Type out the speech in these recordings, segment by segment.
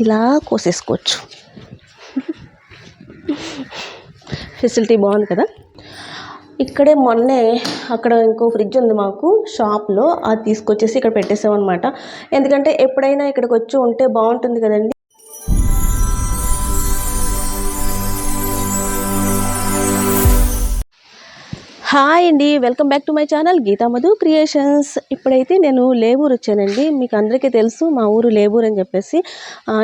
ఇలా కోసేసుకోవచ్చు. ఫెసిలిటీ బాగుంది కదా? ఇక్కడే మొన్నే అక్కడ ఇంకో ఫ్రిడ్జ్ ఉంది మాకు షాప్లో. అది తీసుకొచ్చేసి ఇక్కడ పెట్టేసామన్నమాట. ఎందుకంటే ఎప్పుడైనా ఇక్కడికి వచ్చి ఉంటే బాగుంటుంది కదండి. హాయ్ అండి welcome back to my channel Geetha Madhu creations ఇప్పుడైతే నేను లేబూర్ వచ్చానండి. మీకు అందరికీ తెలుసు మా ఊరు లేబూర్ అని చెప్పేసి.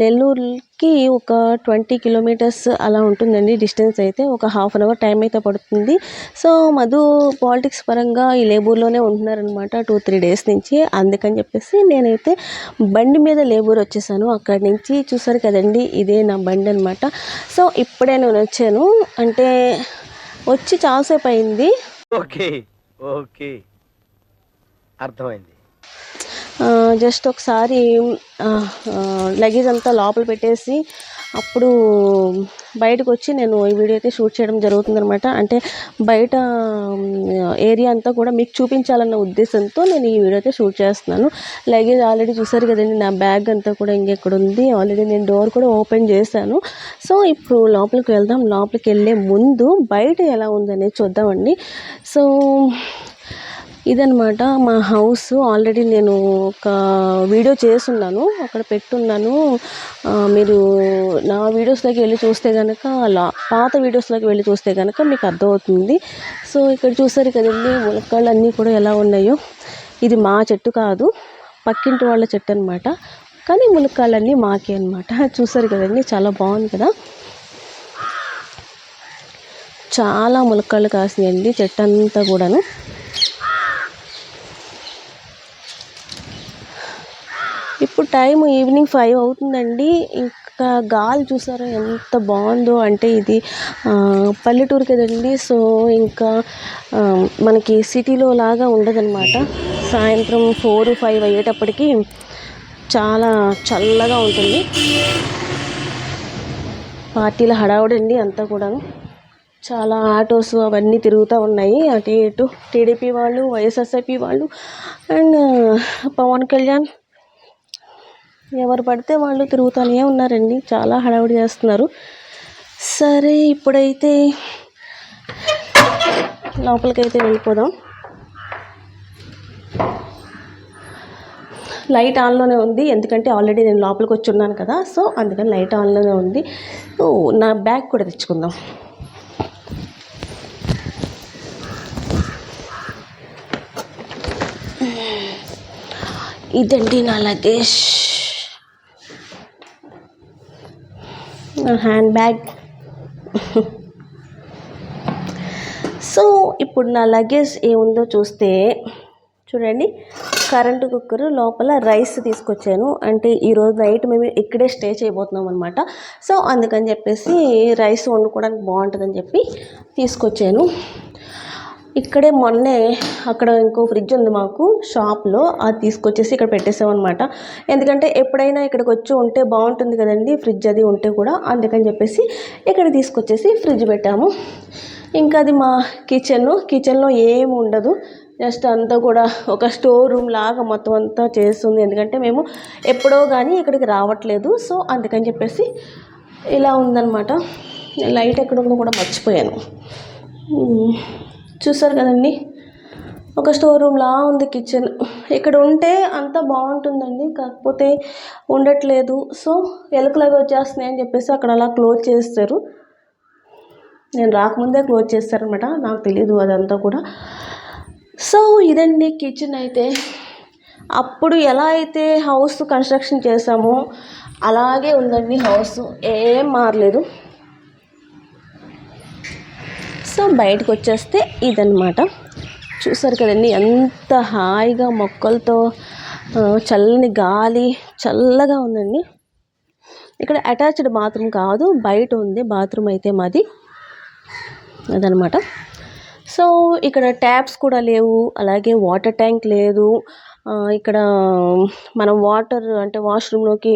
నెల్లూరుకి ఒక ట్వంటీ కిలోమీటర్స్ అలా ఉంటుందండి. డిస్టెన్స్ అయితే ఒక హాఫ్ అన్ అవర్ టైం అయితే పడుతుంది. సో మధు పాలిటిక్స్ పరంగా ఈ లేబూర్లోనే ఉంటున్నారనమాట టూ త్రీ డేస్ నుంచి. అందుకని చెప్పేసి నేనైతే బండి మీద లేబూర్ వచ్చేసాను. అక్కడి నుంచి చూసారు కదండి ఇదే నా బండి అనమాట సో ఇప్పుడే నేను వచ్చాను. అంటే వచ్చి చాలాసేపు అయింది. Okay okay. అర్థమైంది. జస్ట్ ఒకసారి లగేజ్ అంతా లోపల పెట్టేసి అప్పుడు బయటకు వచ్చి నేను ఈ వీడియో అయితే షూట్ చేయడం జరుగుతుందనమాట అంటే బయట ఏరియా అంతా కూడా మీకు చూపించాలన్న ఉద్దేశంతో నేను ఈ వీడియో అయితే షూట్ చేస్తున్నాను. లగేజ్ ఆల్రెడీ చూసారు కదండి నా బ్యాగ్ అంతా కూడా ఇంకెక్కడ ఉంది. ఆల్రెడీ నేను డోర్ కూడా ఓపెన్ చేశాను. సో ఇప్పుడు లోపలికి వెళ్దాం. లోపలికి వెళ్ళే ముందు బయట ఎలా ఉందనేది చూద్దామండి. సో ఇదనమాట మా హౌస్. ఆల్రెడీ నేను ఒక వీడియో చేస్తున్నాను. అక్కడ పెట్టున్నాను. మీరు నా వీడియోస్లోకి వెళ్ళి చూస్తే కనుక అలా పాత వీడియోస్లోకి వెళ్ళి చూస్తే కనుక మీకు అర్థమవుతుంది. సో ఇక్కడ చూసారు కదండి ములక్కాళ్ళు అన్నీ కూడా ఎలా ఉన్నాయో. ఇది మా చెట్టు కాదు పక్కింటి వాళ్ళ చెట్టు అనమాట కానీ ములక్కాళ్ళన్నీ మాకే అనమాట చూసారు కదండి చాలా బాగుంది కదా. చాలా ములక్కాళ్ళు కాసినాయండి చెట్టు అంతా కూడాను. ఇప్పుడు టైం ఈవినింగ్ ఫైవ్ అవుతుందండి. ఇంకా గాలి చూసారా ఎంత బాగుందో. అంటే ఇది పల్లెటూరు కదండి సో ఇంకా మనకి సిటీలో లాగా ఉండదన్నమాట. సాయంత్రం ఫోర్ ఫైవ్ అయ్యేటప్పటికి చాలా చల్లగా ఉంటుంది. పార్టీల హడావుడండి అంతా కూడాను. చాలా ఆటోస్ అవన్నీ తిరుగుతూ ఉన్నాయి. అటు ఇటు టీడీపీ వాళ్ళు వైఎస్ఆర్సీపీ వాళ్ళు అండ్ పవన్ కళ్యాణ్ ఎవరు పడితే వాళ్ళు తిరుగుతూనే ఉన్నారండి. చాలా హడావుడి చేస్తున్నారు. సరే ఇప్పుడైతే లోపలికైతే వెళ్ళిపోదాం. లైట్ ఆన్లోనే ఉంది. ఎందుకంటే ఆల్రెడీ నేను లోపలికి వచ్చి ఉన్నాను కదా సో అందుకని లైట్ ఆన్లోనే ఉంది. నా బ్యాగ్ కూడా తెచ్చుకుందాం. ఇదండి నా లగేజ్ నా హ్యాండ్ బ్యాగ్. సో ఇప్పుడు నా లగేజ్ ఏముందో చూస్తే చూడండి కరెంటు కుక్కర్ లోపల రైస్ తీసుకొచ్చాను. అంటే ఈరోజు నైట్ మేము ఇక్కడే స్టే చేయబోతున్నాం అనమాట సో అందుకని చెప్పేసి రైస్ వండుకోవడానికి బాగుంటుందని చెప్పి తీసుకొచ్చాను. ఇక్కడే మొన్నే అక్కడ ఇంకో ఫ్రిడ్జ్ ఉంది మాకు షాప్లో. అది తీసుకొచ్చేసి ఇక్కడ పెట్టేసామన్నమాట. ఎందుకంటే ఎప్పుడైనా ఇక్కడికి వచ్చి ఉంటే బాగుంటుంది కదండి ఫ్రిడ్జ్ అది ఉంటే కూడా. అందుకని చెప్పేసి ఇక్కడ తీసుకొచ్చేసి ఫ్రిడ్జ్ పెట్టాము. ఇంకా అది మా కిచెన్. కిచెన్లో ఏమి ఉండదు. జస్ట్ అంతా కూడా ఒక స్టోర్ రూమ్ లాగా మొత్తం అంతా చేస్తుంది. ఎందుకంటే మేము ఎప్పుడో కానీ ఇక్కడికి రావట్లేదు. సో అందుకని చెప్పేసి ఇలా ఉందన్నమాట. లైట్ ఎక్కడ ఉందో కూడా మర్చిపోయాను. ఉమ్, చూసారు కదండి? ఒక స్టోర్ రూమ్లా ఉంది కిచెన్. ఇక్కడ ఉంటే అంత బాగుంటుందండి కాకపోతే ఉండట్లేదు. సో ఎలుకలు అవి వచ్చేస్తున్నాయి అని చెప్పేసి అక్కడ అలా క్లోజ్ చేస్తారు నేను రాకముందే క్లోజ్ చేస్తారనమాట నాకు తెలీదు అదంతా కూడా. సో ఇదండి కిచెన్ అయితే. అప్పుడు ఎలా అయితే హౌస్ కన్స్ట్రక్షన్ చేసామో అలాగే ఉందండి హౌస్. ఏం మారలేదు. సో బయటకు వచ్చేస్తే ఇదనమాట చూసారు కదండి ఎంత హాయిగా మొక్కలతో చల్లని గాలి చల్లగా ఉందండి. ఇక్కడ అటాచ్డ్ బాత్రూమ్ కాదు బయట ఉంది బాత్రూమ్ అయితే మాది. అదనమాట సో ఇక్కడ ట్యాప్స్ కూడా లేవు అలాగే వాటర్ ట్యాంక్ లేదు. ఇక్కడ మనం వాటర్ అంటే వాష్రూమ్లోకి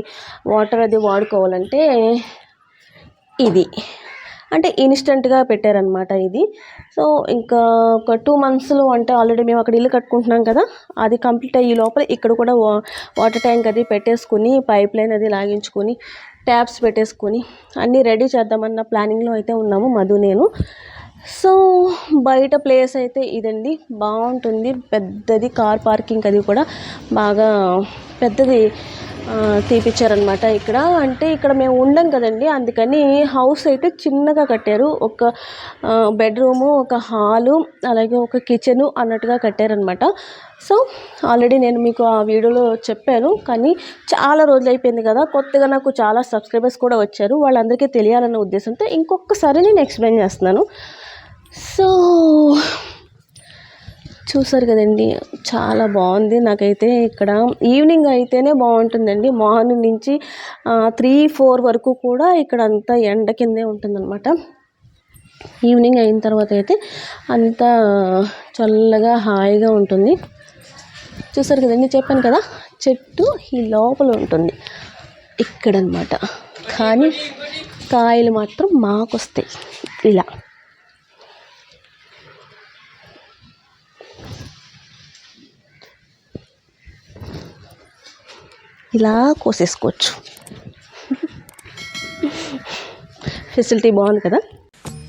వాటర్ అది వాడుకోవాలంటే ఇది. అంటే ఇన్స్టెంట్గా పెట్టారనమాట ఇది. సో ఇంకా ఒక టూ మంత్స్లో అంటే ఆల్రెడీ మేము అక్కడ ఇల్లు కట్టుకుంటున్నాం కదా అది కంప్లీట్ అయ్యే లోపల ఇక్కడ కూడా వా వాటర్ ట్యాంక్ అది పెట్టేసుకుని పైప్ లైన్ అది లాగించుకొని ట్యాప్స్ పెట్టేసుకొని అన్నీ రెడీ చేద్దామన్న ప్లానింగ్లో అయితే ఉన్నాము మధు నేను. సో బయట ప్లేస్ అయితే ఇదండి. బాగుంటుంది. పెద్దది కార్ పార్కింగ్ అది కూడా బాగా పెద్దది తీపిచ్చారనమాట ఇక్కడ. అంటే ఇక్కడ మేము ఉండం కదండి అందుకని హౌస్ అయితే చిన్నగా కట్టారు. ఒక బెడ్రూము ఒక హాలు అలాగే ఒక కిచెను అన్నట్టుగా కట్టారనమాట సో ఆల్రెడీ నేను మీకు ఆ వీడియోలో చెప్పాను కానీ చాలా రోజులు అయిపోయింది కదా. కొత్తగా నాకు చాలా సబ్స్క్రైబర్స్ కూడా వచ్చారు. వాళ్ళందరికీ తెలియాలన్న ఉద్దేశంతో ఇంకొకసారి నేను ఎక్స్ప్లెయిన్ చేస్తున్నాను. సో చూసారు కదండి చాలా బాగుంది. నాకైతే ఇక్కడ ఈవినింగ్ అయితేనే బాగుంటుందండి. మార్నింగ్ నుంచి త్రీ ఫోర్ వరకు కూడా ఇక్కడ అంతా ఎండ కిందే ఉంటుందన్నమాట. ఈవినింగ్ అయిన తర్వాత అయితే అంతా చల్లగా హాయిగా ఉంటుంది. చూసారు కదండి చెప్పాను కదా చెట్టు ఈ లోపల ఉంటుంది. ఇక్కడనమాట కానీ కాయలు మాత్రం మాకొస్తాయి. ఇలా. ఇలా కోసేసుకోవచ్చు. ఫెసిలిటీ బాగుంది కదా?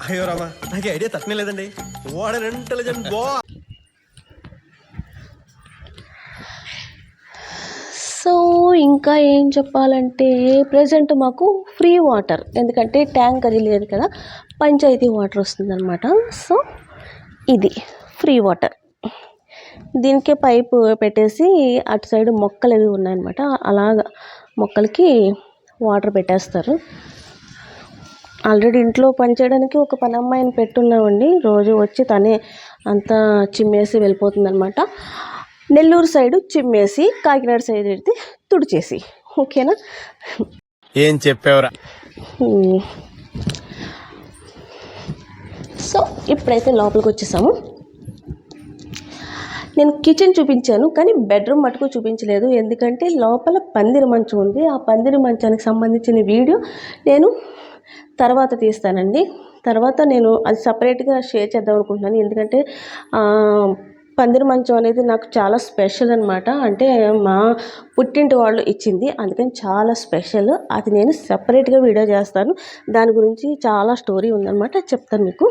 అయ్యో రామా నాకు ఐడియా లేదండి. అన్ ఇంటెలిజెంట్ బా. సో ఇంకా ఏం చెప్పాలంటే ప్రజెంట్ మాకు ఫ్రీ వాటర్ ఎందుకంటే ట్యాంక్ అది లేదు కదా పంచాయతీ వాటర్ వస్తుందన్నమాట. సో ఇది ఫ్రీ వాటర్ దీనికే పైపు పెట్టేసి అటు సైడ్ మొక్కలు అవి ఉన్నాయన్నమాట. అలాగా మొక్కలకి వాటర్ పెట్టేస్తారు. ఆల్రెడీ ఇంట్లో పనిచేయడానికి ఒక పని అమ్మాయిని పెట్టున్నామండి. రోజు వచ్చి తనే అంతా చిమ్మేసి వెళ్ళిపోతుందన్నమాట. నెల్లూరు సైడు చిమ్మేసి కాకినాడ సైడ్ అయితే తుడిచేసి. ఓకేనా? ఏం చెప్పావురా. సో ఇప్పుడైతే లోపలికి వచ్చేసాము. నేను కిచెన్ చూపించాను కానీ బెడ్రూమ్ మటుకు చూపించలేదు. ఎందుకంటే లోపల పందిరి మంచం ఉంది. ఆ పందిరి మంచానికి సంబంధించిన వీడియో నేను తర్వాత తీస్తానండి. తర్వాత నేను అది సపరేట్గా షేర్ చేద్దాం అనుకుంటున్నాను. ఎందుకంటే పందిరి మంచం అనేది నాకు చాలా స్పెషల్ అనమాట అంటే మా పుట్టింటి వాళ్ళు ఇచ్చింది. అందుకని చాలా స్పెషల్ అది నేను సపరేట్గా వీడియో చేస్తాను. దాని గురించి చాలా స్టోరీ ఉందన్నమాట. చెప్తాను మీకు.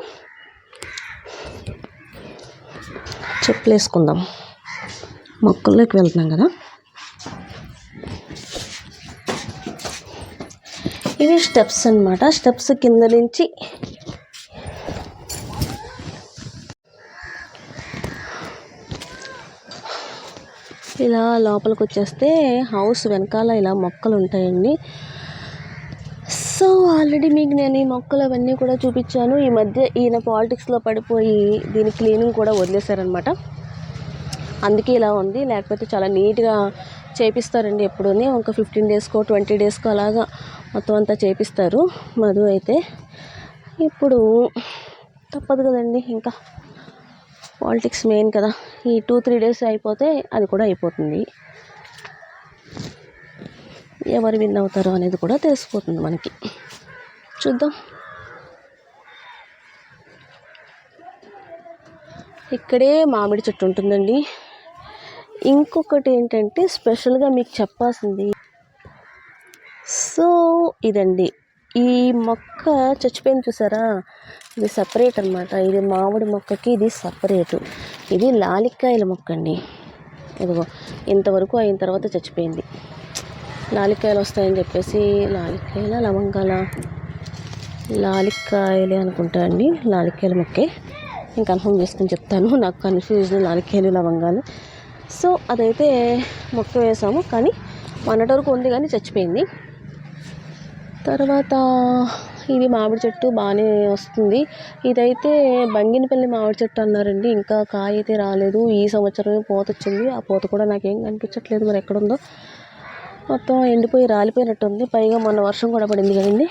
చెప్పులు వేసుకుందాం మొక్కల్లోకి వెళ్తున్నాం కదా. ఇవి స్టెప్స్ అన్నమాట. స్టెప్స్ కింద నుంచి ఇలా లోపలికి వచ్చేస్తే హౌస్ వెనకాల ఇలా మొక్కలు ఉంటాయండి. సో ఆల్రెడీ మీకు నేను ఈ మొక్కలు అవన్నీ కూడా చూపించాను. ఈ మధ్య ఈయన పాలిటిక్స్లో పడిపోయి దీని క్లీనింగ్ కూడా వదిలేశారనమాట అందుకే ఇలా ఉంది. లేకపోతే చాలా నీట్గా చేపిస్తారండి ఎప్పుడూనే. ఒక ఫిఫ్టీన్ డేస్కో ట్వంటీ డేస్కో అలాగా మొత్తం అంతా చేపిస్తారు. మధు అయితే ఇప్పుడు తప్పదు కదండి. ఇంకా పాలిటిక్స్ మెయిన్ కదా. ఈ టూ త్రీ డేస్ అయిపోతే అది కూడా అయిపోతుంది. ఎవరు విన్ అవుతారో అనేది కూడా తెలిసిపోతుంది మనకి. చూద్దాం. ఇక్కడే మామిడి చెట్టు ఉంటుందండి. ఇంకొకటి ఏంటంటే స్పెషల్గా మీకు చెప్పాల్సింది. సో ఇదండి. ఈ మొక్క చచ్చిపోయింది చూసారా? ఇది సపరేట్ అనమాట ఇది మామిడి మొక్కకి ఇది సపరేటు. ఇది లాలిక్కాయల మొక్క అండి ఇదిగో ఇంతవరకు అయిన తర్వాత చచ్చిపోయింది. లాలిక్కాయలు వస్తాయని చెప్పేసి లాలిక్కాయల లవంగాల లాలిక్కాయలే అనుకుంటా అండి. లాలిక్కాయల మొక్కే. నేను కన్ఫర్మ్ చేసుకుని చెప్తాను. నాకు కన్ఫ్యూజన్ లాలిక్కాయలు లవంగాలు. సో అదైతే మొక్క వేసాము. కానీ మొన్నటి వరకు ఉంది కానీ చచ్చిపోయింది. తర్వాత ఇది మామిడి చెట్టు బాగానే వస్తుంది. ఇదైతే బంగినపల్లి మామిడి చెట్టు అన్నారండి. ఇంకా కాయ అయితే రాలేదు. ఈ సంవత్సరమే పూత వచ్చింది. ఆ పూత కూడా నాకేం కనిపించట్లేదు. మరి ఎక్కడుందో మొత్తం ఎండిపోయి రాలిపోయినట్టుంది. పైగా మొన్న వర్షం కూడా పడింది కదండి.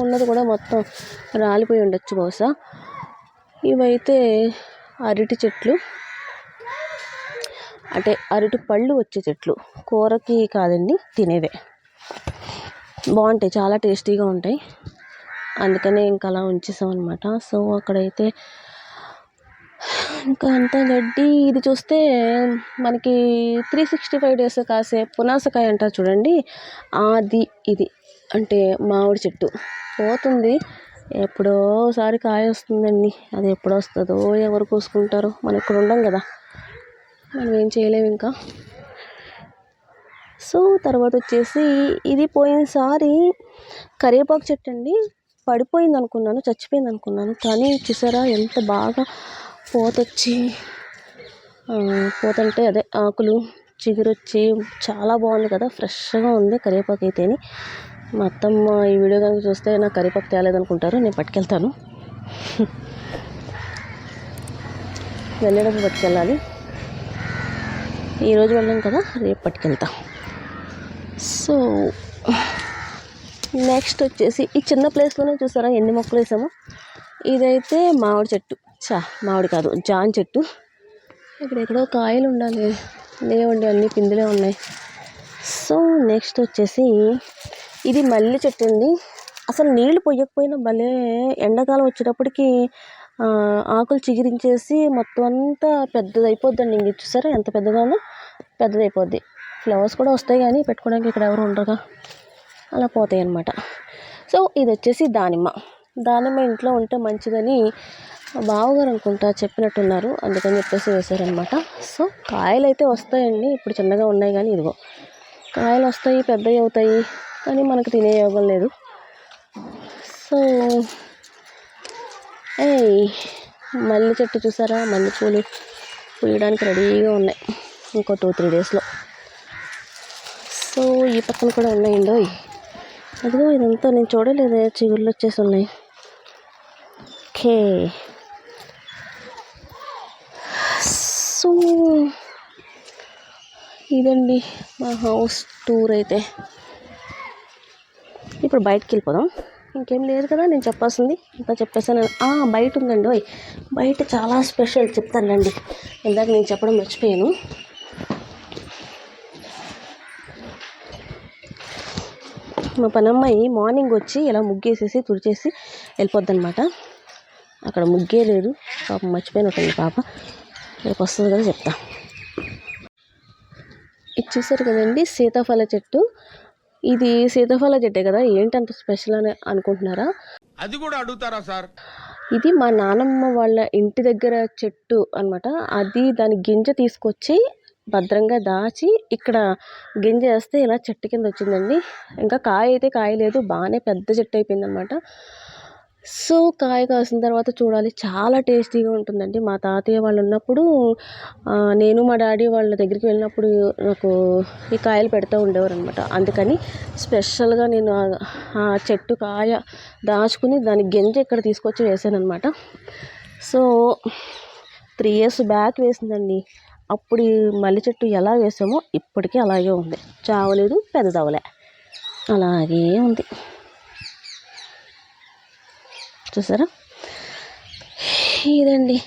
ఉన్నది కూడా మొత్తం రాలిపోయి ఉండొచ్చు బహుశా. ఇవైతే అరటి చెట్లు. అంటే అరటి పళ్ళు వచ్చే చెట్లు. కూరకి కాదండి తినేవే. బాగుంటాయి చాలా టేస్టీగా ఉంటాయి. అందుకనే ఇంకా అలా ఉంచేసాం అనమాట సో అక్కడైతే ఇంకా అంతా గడ్డి ఇది చూస్తే మనకి త్రీ సిక్స్టీ ఫైవ్ డేస్ కాసే పునాసకాయ అంటారు చూడండి. అది ఇది. అంటే మామిడి చెట్టు. పోతుంది. ఎప్పుడోసారి కాయ వస్తుందండి. అది ఎప్పుడు వస్తుందో ఎవరు కోసుకుంటారో మనం ఇక్కడ ఉండం కదా. మనం ఏం చేయలేము ఇంకా. సో తర్వాత వచ్చేసి ఇది పోయినసారి కరివేపాకు చెట్టు అండి. పడిపోయింది అనుకున్నాను చచ్చిపోయింది అనుకున్నాను కానీ చూసారా ఎంత బాగా పోతొచ్చి కోతంటే పోతంటే అదే ఆకులు చిగురొచ్చి చాలా బాగుంది కదా ఫ్రెష్గా ఉంది కరివేపాకు అయితేని. మా అత్తమ్మ ఈ వీడియో కనుక చూస్తే నాకు కరివేపాకు తేలేదనుకుంటారు నేను పట్టుకెళ్తాను. వెళ్ళేటప్పుడు పట్టుకెళ్ళాలి. ఈరోజు వెళ్ళాం కదా రేపు పట్టుకెళ్తాం. సో నెక్స్ట్ వచ్చేసి ఈ చిన్న ప్లేస్లోనే చూసారా ఎన్ని మొక్కలు వేసామో? ఇదైతే మామిడి చెట్టు. చా మామిడి కాదు జాన్ చెట్టు. ఇక్కడ ఎక్కడో కాయలు ఉండాలి. లేవండి అన్ని పిందులే ఉన్నాయి. సో నెక్స్ట్ వచ్చేసి ఇది మల్లె చెట్టు అండి. అసలు నీళ్ళు పొయ్యకపోయినా భలే ఎండాకాలం వచ్చేటప్పటికి ఆకులు చిగిరించేసి మొత్తం అంతా పెద్దది అయిపోద్దండి ఇంక చూసారా ఎంత పెద్దగా పెద్దదైపోద్ది. ఫ్లవర్స్ కూడా వస్తాయి కానీ పెట్టుకోవడానికి ఇక్కడ ఎవరు ఉండరుగా. అలా పోతాయి అన్నమాట సో ఇది వచ్చేసి దానిమ్మ. దానిమ్మ ఇంట్లో ఉంటే మంచిదని బావగారు అనుకుంటా చెప్పినట్టున్నారు. అందుకని చెప్పేసి వేశారనమాట సో కాయలు అయితే వస్తాయండి. ఇప్పుడు చిన్నగా ఉన్నాయి కానీ ఇదిగో. కాయలు వస్తాయి పెద్దవి అవుతాయి కానీ మనకు తినే యోగం లేదు. సో ఏయ్ మల్లె చెట్టు చూసారా? మల్లె పూలు పూయడానికి రెడీగా ఉన్నాయి. ఇంకో టూ త్రీ డేస్లో. సో ఈ పక్కన కూడా ఉన్నాయండి. అదిగో ఇదంతా నేను చూడలేదే. చిగుళ్ళు వచ్చేసి ఉన్నాయి. ఓకే. సో ఇదండి మా హౌస్ టూర్ అయితే. ఇప్పుడు బయటకు వెళ్ళిపోదాం. ఇంకేం లేదు కదా నేను చెప్పాల్సింది. ఇంకా చెప్పేసాను బయట ఉందండి. ఓయ్ బయట చాలా స్పెషల్ చెప్తానండి ఇందాక నేను చెప్పడం మర్చిపోయాను. మా పనమ్మాయి మార్నింగ్ వచ్చి ఇలా ముగ్గేసేసి తుడిచేసి వెళ్ళిపోద్ది అనమాట అక్కడ ముగ్గే లేదు పాపం మర్చిపోయినట్టుంది పాప. రేపు వస్తుంది కదా చెప్తా. ఇది చూసారు కదండి సీతాఫల చెట్టు. ఇది సీతాఫల చెట్టే కదా ఏంటంత స్పెషల్ అని అనుకుంటున్నారా? అది కూడా అడుగుతారా సార్? ఇది మా నానమ్మ వాళ్ళ ఇంటి దగ్గర చెట్టు అన్నమాట. అది దాని గింజ తీసుకొచ్చి భద్రంగా దాచి ఇక్కడ గింజ వేస్తే ఇలా చెట్టు కింద వచ్చిందండి. ఇంకా కాయ అయితే కాయ లేదు బాగానే పెద్ద చెట్టు అయిపోయింది అనమాట సో కాయ కాసిన తర్వాత చూడాలి. చాలా టేస్టీగా ఉంటుందండి. మా తాతయ్య వాళ్ళు ఉన్నప్పుడు నేను మా డాడీ వాళ్ళ దగ్గరికి వెళ్ళినప్పుడు నాకు ఈ కాయలు పెడతా ఉండేవారు అనమాట అందుకని స్పెషల్గా నేను ఆ- చెట్టు కాయ దాచుకుని దాని గింజ ఇక్కడ తీసుకొచ్చి వేసాను అనమాట సో త్రీ ఇయర్స్ బ్యాక్ వేసిందండి. అప్పుడు మల్లె చెట్టు ఎలా వేసామో ఇప్పటికీ అలాగే ఉంది. చావలేదు పెద్దదవలే అలాగే ఉంది. చూసారా? ఇదండి.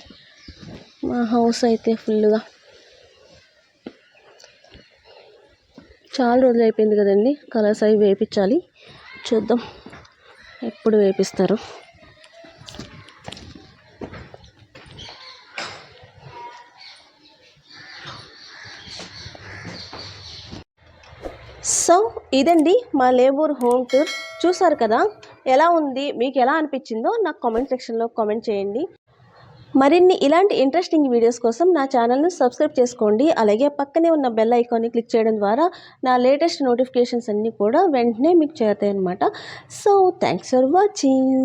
మా హౌస్ అయితే ఫుల్గా చాలా రోజులు అయిపోయింది కదండి. కలర్స్ అవి వేపించాలి. చూద్దాం ఎప్పుడు వేపిస్తారు. సో ఇదండి మా లేబూర్ హోమ్ టూర్. చూసారు కదా? ఎలా ఉంది మీకు ఎలా అనిపించిందో నాకు కామెంట్ సెక్షన్లో కామెంట్ చేయండి. మరిన్ని ఇలాంటి ఇంట్రెస్టింగ్ వీడియోస్ కోసం నా ఛానల్ను సబ్స్క్రైబ్ చేసుకోండి. అలాగే పక్కనే ఉన్న బెల్ ఐకాన్ని క్లిక్ చేయడం ద్వారా నా లేటెస్ట్ నోటిఫికేషన్స్ అన్నీ కూడా వెంటనే మీకు చేరుతాయి అన్నమాట సో థ్యాంక్స్ ఫర్ వాచింగ్